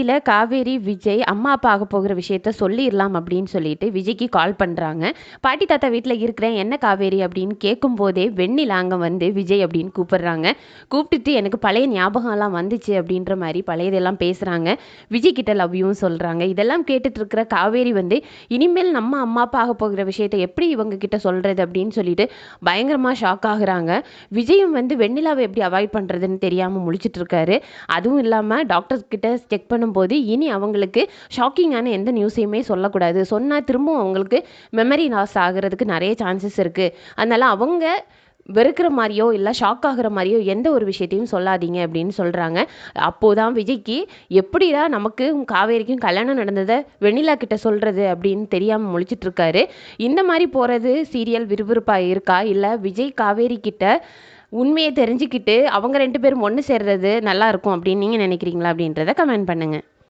இல்ல காவேரி விஜய் அம்மா அப்பா ஆக போகிற விஷயத்த சொல்லிடலாம் அப்படின்னு சொல்லிட்டு விஜய்க்கு கால் பண்ணுறாங்க பாட்டி தாத்தா வீட்டில் இருக்கிறேன் என்ன காவேரி அப்படின்னு கேட்கும்போதே வெண்ணிலா அங்கே வந்து விஜய் அப்படின்னு கூப்பிடுறாங்க. கூப்பிட்டுட்டு எனக்கு பழைய ஞாபகம்லாம் வந்துச்சு அப்படின்ற மாதிரி பழையதெல்லாம் பேசுகிறாங்க விஜய் கிட்ட லவ்யும் சொல்கிறாங்க இதெல்லாம் கேட்டுட்டு இருக்கிற காவேரி வந்து இனிமேல் நம்ம அம்மா அப்பா ஆக போகிற விஷயத்த எப்படி இவங்க கிட்ட சொல்கிறது அப்படின்னு சொல்லிட்டு பயங்கரமாக ஷாக் ஆகுறாங்க. விஜயும் வந்து வெண்ணிலாவை எப்படி அவாய்ட் பண்ணுறதுன்னு தெரியாமல் முழிச்சிட்டு இருக்காரு. அதுவும் இல்லாமல் டாக்டர்ஸ் கிட்ட செக் போது இனி அவங்களுக்கு ஷாக்கிங்கான எந்த நியூஸையுமே சொல்லக்கூடாது. சொன்னால் திரும்பவும் அவங்களுக்கு மெமரி லாஸ் ஆகிறதுக்கு நிறைய சான்சஸ் இருக்குது அதனால் அவங்க வெறுக்கிற மாதிரியோ இல்லை ஷாக் ஆகிற மாதிரியோ எந்த ஒரு விஷயத்தையும் சொல்லாதீங்க அப்படின்னு சொல்கிறாங்க அப்போதான் விஜய்க்கு எப்படிடா நமக்கு காவேரிக்கும் கல்யாணம் நடந்ததை வெண்ணிலா கிட்ட சொல்கிறது அப்படின்னு தெரியாமல் முழிச்சிட்ருக்காரு இந்த மாதிரி போகிறது சீரியல் விறுவிறுப்பாக இருக்கா? இல்லை விஜய் காவேரி கிட்ட உண்மையை தெரிஞ்சுக்கிட்டு அவங்க ரெண்டு பேரும் ஒன்று சேர்றது நல்லாயிருக்கும் அப்படின்னு நீங்கள் நினைக்கிறீங்களா அப்படின்றத கமெண்ட் பண்ணுங்கள்